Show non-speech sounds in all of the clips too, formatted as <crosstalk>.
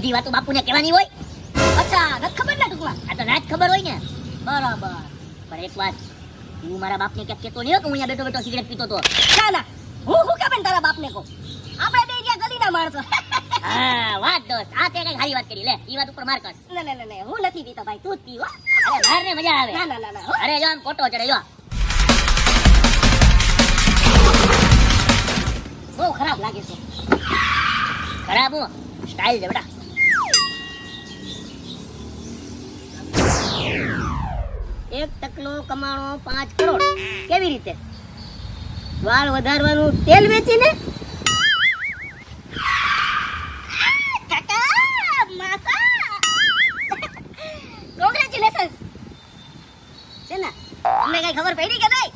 બધી વાતો બાપુને કહેવાની હોય? અચ્છા નથી ખબર ને ટૂંકમાં. આ તો જ ખબર હોય ને. બરાબર. પણ એક વાત. હું મારા બાપને ક્યાંક કહેતો નહીં કે હું અહીંયા બેઠો બેઠો સિગરેટ પીતો તો. ના ના. હું હું કેમ તારા બાપને કહું? આપણે બે ત્યાં ગલીના માણસો. <laughs> હા વાત દોસ્ત. આ તે કઈ સારી વાત કરી. લે ઈ વાત ઉપર માર કર. ના ના ના હું નથી પીતો ભાઈ. તું જ પીવો અરે ને મજા આવે. ના ના ના ના. અરે જો આમ ફોટો ચડે જો બહુ ખરાબ લાગે છે. ખરાબ હું? સ્ટાઇલ છે બેટા. એક ટકલો કમાણો પાંચ કરોડ. કેવી રીતે? વાળ વધારવાનું તેલ વેચીને? તમને કઈ ખબર પડી કે ભાઈ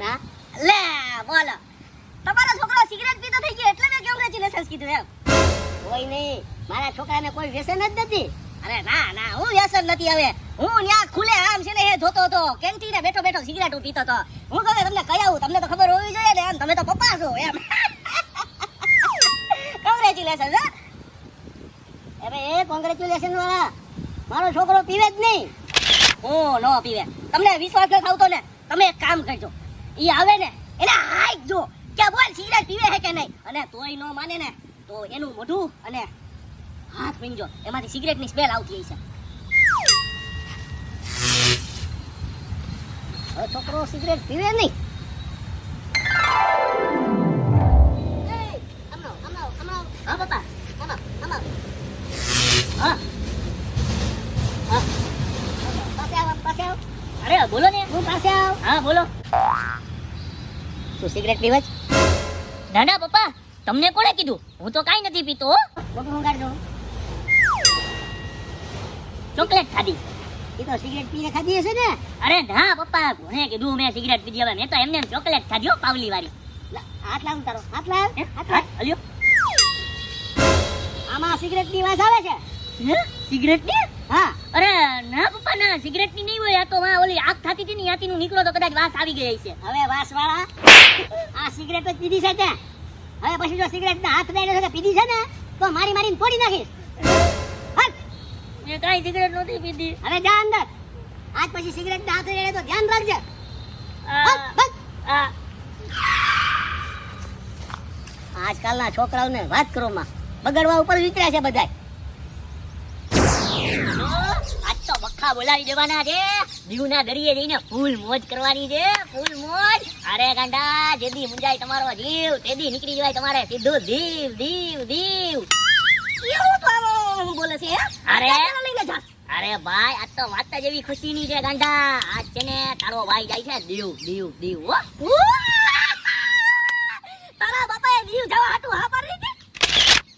ના. લે બોલો. તમારો છોકરો સિગરેટ પીતો થઈ ગયો એટલે મેં કોંગ્રેચ્યુલેશન્સ કીધું એમ. કોઈ નહીં. મારા છોકરાને કોઈ વ્યસન જ નથી. અરે ના ના, હું વ્યસન નથી હવે. હું ત્યાં ખુલે આમ છે ને એ જોતો હતો. કેન્ટીને બેઠો બેઠો સિગરેટ પીતો હતો. હું કહું તમને કયાવું તમને તો ખબર હોવી જોઈએ ને એમ. તમે તો પપ્પા છો એમ. <laughs> કોંગ્રેચ્યુલેશન અરે એ કોંગ્રેચ્યુલેશન વાળા. મારો છોકરો પીવે જ નહીં. હું, નો પીવે. તમને વિશ્વાસ ન થાવતો ને? તમે એક કામ કરજો. એ આવે ને, એને હાઈક જો કે બોલ, સિગરેટ પીવે છે કે નહીં? અને તોય નો માને ને, તો એનું મોઢું અને હાથ પીંજો. એમાંથી સિગરેટની સ્મેલ આવતી હશે હવે છોકરો સિગરેટ પીવે નહીં. હા. હા. હા. અરે બોલો ને. હું પાસે આવ. હા બોલો. તું સિગરેટ પીવે છે? ના ના પપ્પા. તમને કોણે કીધું? હું તો કાઈ નથી પીતો મોટું કાઢજો ચોકલેટ ખાધી? એ તો સિગરેટ પીને ખાધી હશે ને? અરે ના પપ્પા કોણે કીધું મેં સિગરેટ પીધી? હવે મેં તો એમને એમ ચોકલેટ ખાધી હો પાવલી વાળી હાથ લાવ તારો હાથ લાવ હાથ લાવ. અલ્યો આમાં સિગરેટની વાસ આવે છે? સિગરેટની હા. અરે ના પપ્પા ના સિગરેટની નહીં હોય આ તો માં ઓલી આગ થાતી હતી ને યાતી નું નીકળો તો કદાચ વાસ આવી ગઈ છે હવે વાસ વાળા આ સિગરેટ જ પીધી છે તે. હવે પછી જો સિગરેટ ના હાથ લઈને પીધી છે ને તો મારી મારીને ફોડી નાખીશ. મેં કાઈ સિગરેટ નહોતી પીધી. હવે જા અંદર. આજ પછી સિગરેટ ના હાથે રેડે તો ધ્યાન રાખજે. આજકાલના છોકરાઓને વાત કરો માં બગડવા ઉપર વિતર્યા છે બધા આજ તો બખ્ખા બોલાવી દેવાના છે. દીવના દરિયે જઈને ફૂલ મોજ કરવાની છે ફૂલ મોજ. અરે ગાંડા જેદી મુંજાય તમારો જીવ તેદી નીકળી જવાય તમારે સીધું દીવ દીવ દીવ. એવું તો બોલે છે અરે. લઈને જાસ અરે ભાઈ આ તો વાત જ એવી ખુશીની છે ગાંડા આજ છે ને તારો ભાઈ જાય છે દીવ દીવ દીવ હો. તારા બાપાએ દીવ જવા હાટુ હા પાડી દીધી?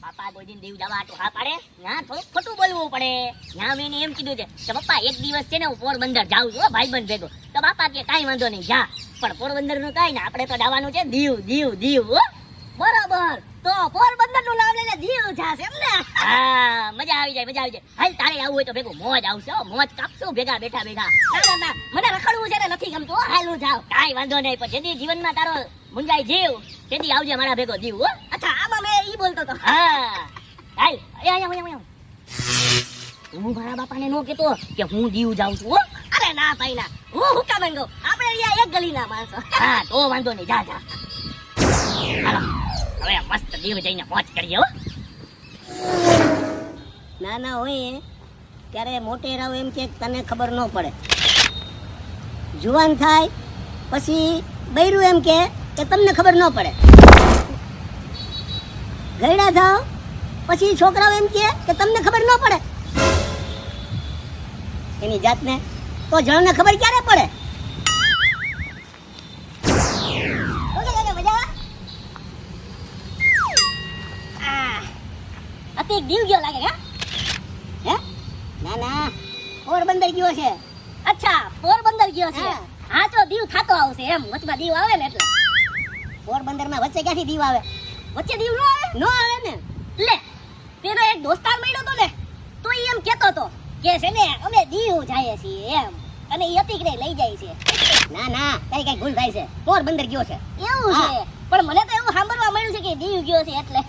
પાપા કોઈ દીવ જવા હાટુ હા પાડે? ના થોડુંક ખોટું બોલવું પડે. ના મેં એમ કીધું છે કે પપ્પા એક દિવસ છે ને હું પોરબંદર જાઉં છું હો, ભાઈબંધ ભેગો. તો બાપા કે કાંઈ વાંધો નહીં જા. પણ પોરબંદરનું કાંઈ ને આપણે તો જવાનું છે દીવ દીવ દીવ હો. બરાબર. તો પોરબંદરનું નામ લઈને દીવ જાશે એમ ને? હા મજા આવી જાય મજા આવી જાય. હાલ તારે આવું હોય તો ભેગું મોજ આવશે હો, મોજ કાપશું ભેગા બેઠા બેઠા. ના ના ના મને રખડવું છે ને નથી ગમતું હો, હાલું જાવ કાઈ વાંધો નહીં પણ જેથી જીવનમાં તારો મુંજાઈ જીવ તેથી આવજે મારા ભેગો જીવ હો. અચ્છા આમાં મેં ઈ બોલતો તો હા. હાલ અહીંયા અહીંયા અહીંયા હું મારા બાપાને નો કેતો કે હું દીવ જાઉં છું હો. અરે ના ભાઈ ના. હું હુકા માંગો આપણે અહીંયા એક ગલીના માણસો. હા તો વાંધો નહીં જા જા. હાલો. હવે મસ્ત દીવ જઈને મોજ કરીએ હો. નાના હોય. ત્યારે મોટેરાઓ એમ કે તને ખબર ન પડે. જુવાન થાય, પછી બૈરું એમ કે કે તમને ખબર ન પડે. ઘરડા થાવ, પછી છોકરાઓ એમ કે કે તમને ખબર ન પડે. એની જાતને તો જળને ખબર ક્યારે પડે? દીવ ગયો લાગે હે? હે? ના ના. પોરબંદર ગયો છે. અચ્છા પોરબંદર ગયો છે? હા. તો દીવ થાતો આવશે એમ. વચમાં દીવ આવે ને એટલે. પોરબંદરમાં વચ્ચે ક્યાંથી દીવ આવે? વચ્ચે દીવ નો આવે? નો આવે ને. લે તેનો એક દોસ્તાર મળ્યો તો ને તો એમ કેતો તો કે છે ને અમે દીવ જાય છીએ એમ. અને એ અતિક ને લઈ જાય છે. ના ના કઈ કઈ ભૂલ થાય છે. પોરબંદર ગયો છે. એવું છે? પણ મને તો એવું સાંભળવા મળ્યું છે કે દીવ ગયો છે એટલે.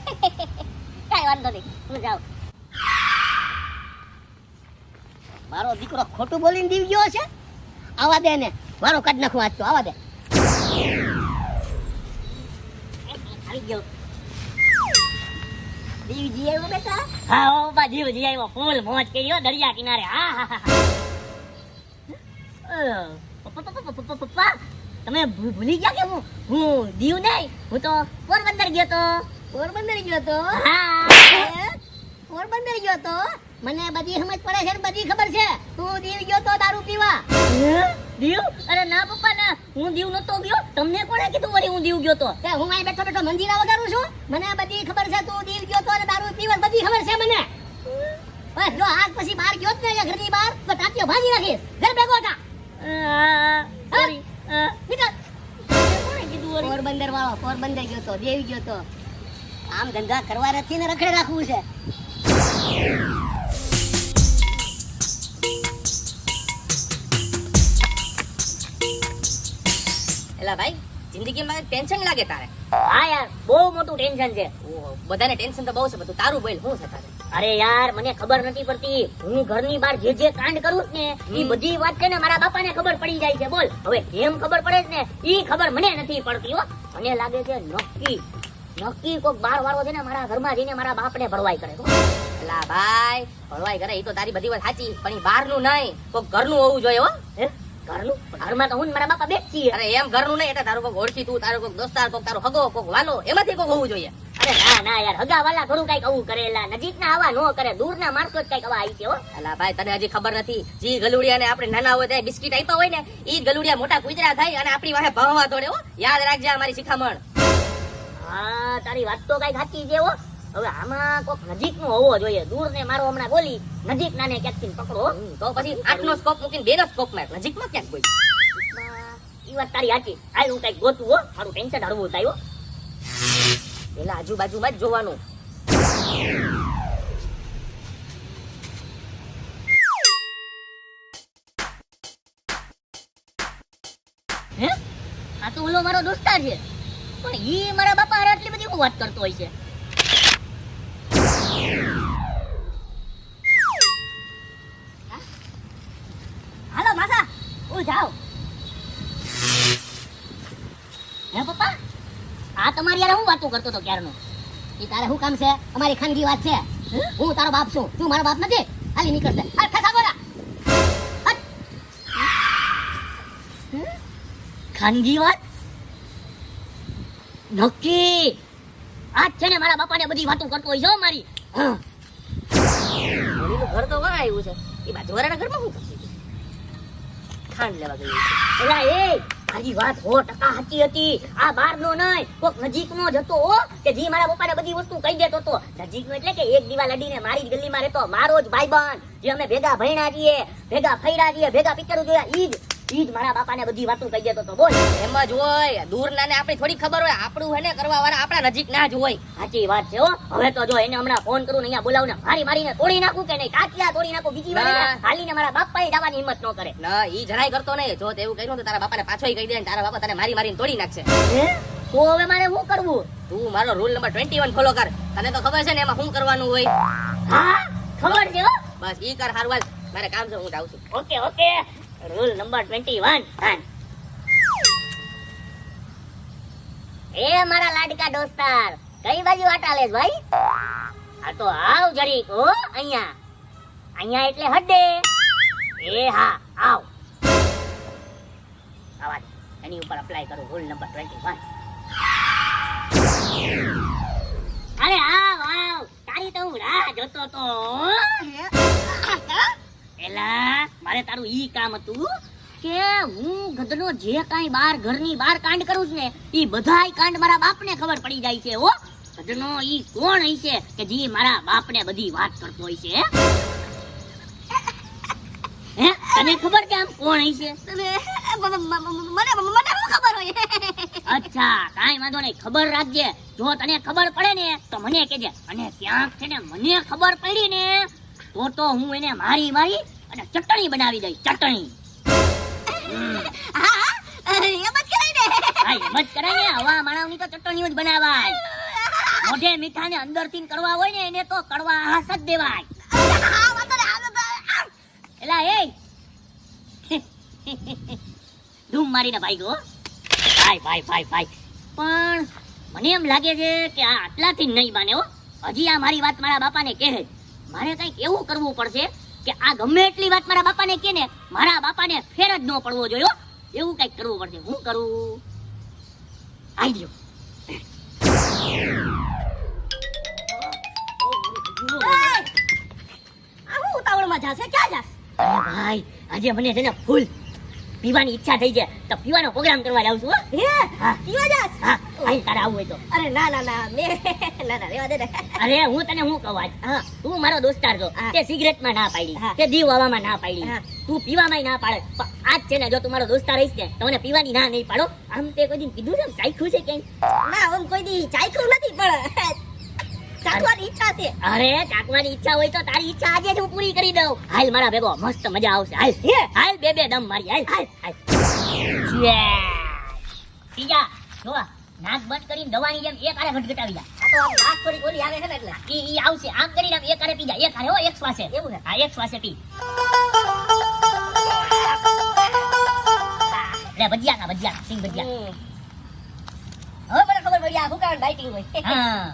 વાંધો નહીં. હું જાઓ મારો દીકરો ખોટું બોલીને દીવ ગયો છે? આવા દે ને મારો કાઢ નાખું આજ તો આવા દે. આવી આવ્યો બેટા? હા ઓ બા જીવ જી આવ્યો. ફૂલ મોજ કર્યો દરિયા કિનારે. હા તમે ભૂલી ગયા કે હું? હું દીવ નહીં? હું તો પોરબંદર ગયો તો. પોરબંદર ગયો તો? હા. પોરબંદર ગયો તો? મને બધી સમજ પડે છે ને બધી ખબર છે. તું દીવ ગયો તો દારૂ પીવા? દીવ? અરે ના પપ્પા ના. હું દીવ નતો ગયો. તમને કોણે કીધું વળી હું દીવ ગયો તો? તે હું અહીં બેઠો બેઠો મંદિરા વગાડું છું? મને બધી ખબર છે તું દીવ ગયો તો અને દારૂ પીવા બધી ખબર છે મને. બસ જો આજ પછી બહાર ગયો જ ને ઘરની બહાર. તો ટાંટીઓ ભાગી નાખીશ. ઘર ભેગો થા. સોરી. નીકળ. કોણે કીધું વળી? પોરબંદર વાળો પોરબંદર ગયો તો દેવ ગયો તો. આમ ધંધા કરવા નથી ને રખડે રાખવું છે. એલા ભાઈ જિંદગીમાં ટેન્શન લાગે તારે. હા યાર બહુ મોટું ટેન્શન છે. બધાને ટેન્શન તો બહુ છે બધું તારું બોલ શું છે તારે? અરે યાર મને ખબર નથી પડતી. હું ઘરની બહાર જે જે કાંડ કરું ને એ બધી વાત છે ને મારા બાપાને ખબર પડી જાય છે બોલ. હવે કેમ ખબર પડે છે ને એ ખબર મને નથી પડતી હો. મને લાગે છે નક્કી. નક્કી કોક બાર વાળો છે ને મારા ઘરમાં જઈને મારા બાપને ભરવાઈ કરે. એલા ભાઈ ભરવાઈ કરે એ તો તારી બધી વાત સાચી પણ ઈ બહારનું નહીં. કોક ઘરનું હોવું જોઈએ હો? ઘરનું? ઘરમાં તો હું મારા બાપા બે છીએ. અરે એમ ઘરનું નહીં એટલે તારું કોક ઓળખી તું તારું કોક દોસ્તાર કોક તારો હગો કોક વાલો એમાંથી કોક હોવું જોઈએ. અરે ના ના યાર હગા વાલા થોડું કંઈક આવું કરેલા નજીક ના આવા નો કરે દૂર ના માણસો જ કંઈક આવા આવી છે હો. એલા ભાઈ તને હજી ખબર નથી જે ગલુડિયા ને આપણે નાના હોય ત્યારે બિસ્કિટ આપ્યા હોય ને ઈ ગલુડિયા મોટા કુતરા થાય અને આપણી વાહે ભાવવા દોડે હો. યાદ રાખજે અમારી મારી શિખામણ. હા તારી વાત તો કંઈક સાચી છે હો. હવે આમાં કોક નજીક નો હોવો જોઈએ. દૂર ને મારો હમણાં બોલી નજીક નાને ક્યાંકથી પકડો તો પછી આઠનો સ્કોપ મૂકીને બેનો સ્કોપ માર. નજીકમાં ક્યાંક કોઈ ઈ વાત તારી સાચી. હાલ હું કંઈક ગોતું હો. મારું ટેન્શન હળવું થાય હો. પેલા આજુબાજુમાં જ જોવાનું. હે? આ તો ઓલો મારો દોસ્તાર છે. પણ ઈ મારા બાપા હારે આટલી બધી વાત કરતો હોય છે. હાલો, માસા, હું જાઉં. હે, પપ્પા? આ તમારી યાર હું વાતો કરતો હતો ક્યારનો? એ તારે શું કામ છે? અમારી ખાનગી વાત છે. હું? તારો બાપ છું. તું મારો બાપ નથી. હાલી નીકળશે હાલ, ખસા બોલા. ખાનગી વાત? નક્કી? આજ છે ને મારા બાપાને બધી વાતો કરતો હોય છે મારી. ઘર તો વાં આવ્યું છે. એ બાજુવાળાના ઘરમાં શું ખાંડ લેવા ગયું છે. એલા એ તારી વાત હો ટકા સાચી હતી. આ બાર નો નહીં કોક નજીક નો જતો હો કે જી મારા પપ્પાને બધી વસ્તુ કહી દેતો તો નજીક નો એટલે કે એક દીવા લડીને મારી જ ગલીમાં રહેતો. મારો જ ભાઈબંધ જે અમે ભેગા ભણ્યા છીએ ભેગા ફર્યા છીએ ભેગા પિક્ચરો જોયા ઈ જ. ઈ જ મારા બાપાને બધી વાતો કહી દેતો તો બોલ. એમ જ હોય. દૂર નાને આપણી થોડી ખબર હોય. આપણું હે ને કરવા વાળા આપણા નજીક ના જ હોય. સાચી વાત છે હો. હવે તો જો એને હમણાં ફોન કરું ને અહીંયા બોલાવું ને મારી મારીને તોડી નાખું કે નહીં? કાચિયા તોડી નાખું બીજી વાર ના. હાલીને મારા બાપા જવાની હિંમત ન કરે. ના ઈ જરાય કરતો નહીં. જો તેવું કર્યું તો તારા બાપાને પાછો કહી દે ને તારા બાપા તને મારી મારીને તોડી નાખશે. તો હવે મારે શું કરવું? તું મારો rule number twenty one follow કર. તને તો ખબર છે ને એમાં શું કરવાનું હોય? હા? ખબર છે બસ ઈ કર હારવાલ મારે કામ છે હું જાઉં છું. Okay okay. Rule number twenty one એ મારા લાડકા દોસ્તાર, કઈ બાજુ આટા લેસ ભાઈ? આ તો આવ જરીક, હો, અહીંયા. અહીંયા એટલે હડે એ હા, આવ. આવાજ એની ઉપર અપ્લાય કરું રૂલ નંબર ટ્વેન્ટી વન અરે આવ આવ. તારી તો હું રાહ જોતો તો એલા મારે તારું ઈ કામ હતું કે હું ગધનો જે કાંઈ બાર ઘરની બાર કાંડ કરું છું ને ઈ બધાય કાંડ મારા બાપને ખબર પડી જાય છે હો. ગધનો ઈ કોણ હશે કે જે મારા બાપને બધી વાત કરતો હોય છે હે? તને ખબર કે આમ કોણ હશે? મને મને શું ખબર હોય? અચ્છા કાંઈ વાંધો નહીં. ખબર રાખજે. જો તને ખબર પડે ને તો મને કહેજે. અને ક્યાંક છે ને મને ખબર પડી ને તો તો હું એને મારી મારી અને ચટણી બનાવી દઈશ ચટણી. હા હા એમ જ કરાય ને. હા એમ જ કરાય ને. હવા માણાવની તો ચટણીઓ જ બનાવાય. મોઢે મીઠા ને અંદરથી કરવા હોય ને એને તો કડવા હાસ જ દેવાય. એલા એ. ધૂમ મારીને ભાઈ ગો ભાઈ ભાઈ ભાઈ ભાઈ. પણ મને એમ લાગે છે કે આ આટલાથી નહીં માને હો. હજી આ મારી વાત મારા બાપાને કહે મારે કંઈક એવું કરવું પડશે કે આ ગમે એટલી વાત મારા બાપાને કે ને મારા બાપાને ફેર જ ન પડવો જોઈએ એવું કંઈક કરવું પડશે. હું કરું? આઈ ગયો. ઉતાવળમાં જાશે? ક્યાં જાશે? ભાઈ આજે મને છે ને ફૂલ પીવાની ઈચ્છા થઈ છે તો પીવાનો પ્રોગ્રામ કરવા જાઉં છું હે. પીવા જાસ? હા. અહીં તારે આવું હોય તો. અરે ના ના ના મે ના ના રેવા દે ને. અરે હું તને હું કહું આજ? હા. તું મારો દોસ્તાર છો. તે સિગરેટમાં ના પાડી. તે દીવ હવામાં ના પાડી. તું પીવામાં ના પાડે. પણ આજ છે ને જો તું મારો દોસ્તાર રહીશ ને તો મને પીવાની ના નહીં પાડો. આમ તે કોઈ દિન કીધું છે ચાખ્યું છે ક્યાંય? ના આમ કોઈ દી ચાખ્યું નથી પણ ચાખવાની ઈચ્છા છે. અરે ચાખવાની ઈચ્છા હોય તો તારી ઈચ્છા આજે જ હું પૂરી કરી દઉં. હાલ મારા ભેગો મસ્ત મજા આવશે. હાલ. હાલ બે બે દમ મારી. હાલ હાલ હાલ. પીજા જો નાક બંધ કરીને દવાની જેમ એક આરે ઘટઘટાવી જા. આ તો આમ નાક થોડી ઓલી આવે છે ને એટલે. ઈ ઈ આવશે. આમ કરીને આમ એક આરે પી જા. એક આરે હો એક શ્વાસે. એવું છે? હા એક શ્વાસે પી. લે ભજીયા ખા ભજીયા સિંગ ભજીયા. હવે મને ખબર પડી આ શું કારણ ડાયટિંગ હોય. હા.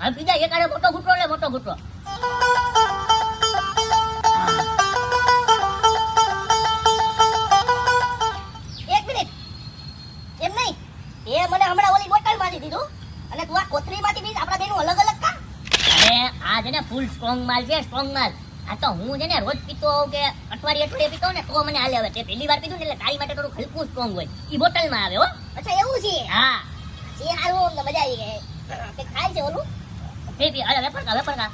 હા પીજા એકાડે મોટો ઘૂંટો લે મોટો ઘૂંટો એક મિનિટ. એમ નહીં. એ મને હમણાં ઓલી બોટલમાંથી દીધું. અને તું આ કોથળી બી આપણા બેનું અલગ અલગ કા અરે આ છે ને ફૂલ સ્ટ્રોંગ માલ છે સ્ટ્રોંગ માલ. આ તો હું છે ને રોજ પીતો હોઉં કે અઠવાડિયે અઠવાડિયે પીતો હોઉં ને તો મને હાલે હવે. તે પહેલી વાર પીધું ને એટલે તારી માટે થોડું હલકું સ્ટ્રોંગ હોય. એ બોટલમાં આવે હો. અચ્છા એવું છે? હા. એ હારું અમને મજા આવી ગઈ ખાય છે ઓલું? પી અરે વેપર કા વેપર કા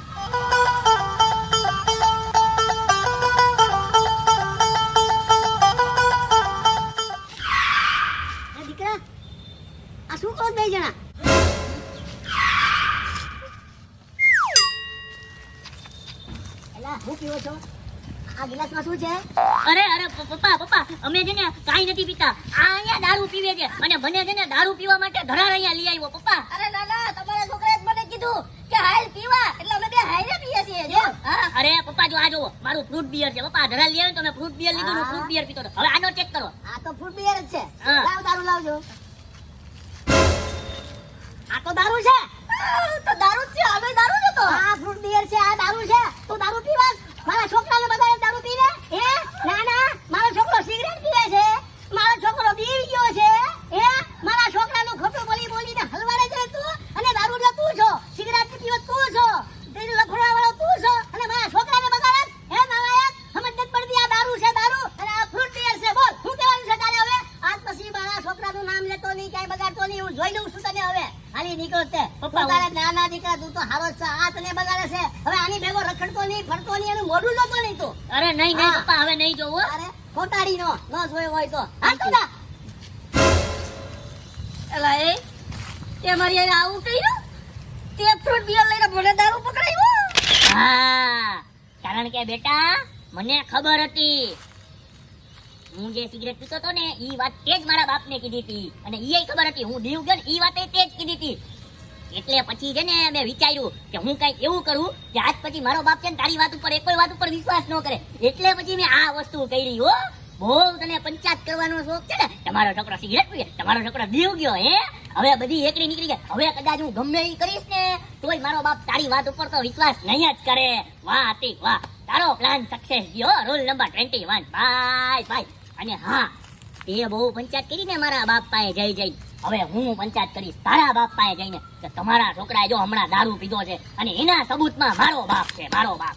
દીકરા આ શું કહો બે જણા એલા હું પીવો છો આ ગિલાસમાં શું છે અરે અરે પપ્પા પપ્પા અમે છે ને કાંઈ નથી પીતા આ અહીંયા દારૂ પીવે છે અને મને છે ને દારૂ પીવા માટે ધરાર અહીંયા લઈ આવ્યો પપ્પા અરે ના ના તમારા છોકરાએ મને કીધું હાલ પીવા. એટલે અમે બે હાઈરે પીએ છીએ જો. અરે પપ્પા જો આ જોવો મારું ફ્રૂટ બિયર છે. પપ્પા ધરાર લઈ આવ્યો ને ફ્રૂટ બિયર લીધું ને ફ્રૂટ બિયર પીતો હવે આનો ચેક કરો. આ તો ફ્રૂટ બિયર જ છે. લાવ દારૂ લાવજો આ તો દારૂ છે. તો દારૂ છે. હવે દારૂ જ હતો. આ ફ્રૂટ બિયર છે. આ દારૂ છે. તું દારૂ પીવાસ? મારા છોકરાને બગાડે દારૂ પીવે હે ના ના મારો છોકરો સિગરેટ પીવે છે મારો છોકરો બીવી ગયો છે હે મારા છોકરાનું ખોટું બોલી બોલીને હલવાડે છે તું અને દારૂ લે તું છો સિગરેટ પીવે તું છો તેનું લફડા વાળો તું છો અને મારા છોકરાને બગાડે હે નાલાયક સમજ નથી પડતી આ દારૂ છે દારૂ અને આ ફ્રૂટ બિયર છે બોલ શું કહેવાનું છે તારે હવે આજ પછી મારા છોકરાનું નામ લેતો નહીં ક્યાંય બગાડતો નહીં હું જોઈ લઉં છું તને હવે નીકળો પપ્પા, તારે નાના દીકરા તું તો હારો છે આ તને બગાડે છે. હવે આની ભેગો રખડતો નહીં ફરતો નહીં એનું મોઢું જોતો નહીં તું. અરે નહીં નહીં પપ્પા હવે નહીં જોવો. અરે ખોટાડી નો ન જોયો હોય તો. હા તો જા. એલા એ તે મારી હારે આવું કર્યું? તે ફ્રૂટ બિયર લઈને મને દારૂ પકડાયો? હા. કારણ કે બેટા મને ખબર હતી હું જે સિગરેટ પીતો હતો ને એ વાત તે જ મારા બાપને કીધી હતી. અને એ ખબર હતી, હું દીવ ગયો ને એ વાતે તે જ કીધી હતી. એટલે પછી છે ને, મેં વિચાર્યું કે હું કઈ એવું કરું કે આજ પછી મારો બાપ છે ને, તારી વાત ઉપર, એકોય વાત ઉપર વિશ્વાસ ન કરે. એટલે પછી મેં આ વસ્તુ કરી, હો. બહુ તને પંચાયત કરવાનો શોખ છે ને? તમારો છોકરો સિગરેટ પીએ તમારો છોકરો દીવ ગયો, હે. હવે બધી એકડી નીકળી ગઈ હવે કદાચ હું ગમે એ કરીશ ને, તોય મારો બાપ તારી વાત ઉપર તો વિશ્વાસ નહીં જ કરે. વાહ વાહ. તારો પ્લાન સક્સેસ ગયો roll number twenty one bye bye અને હા, તે બહુ પંચાયત કરીને મારા બાપ પાસે જઈ જઈ. હવે હું પંચાયત કરીશ, તારા બાપ પાસે જઈને. કે તમારા છોકરાએ જો હમણાં દારૂ પીધો છે, અને એના સબૂતમાં મારો બાપ છે, મારો બાપ.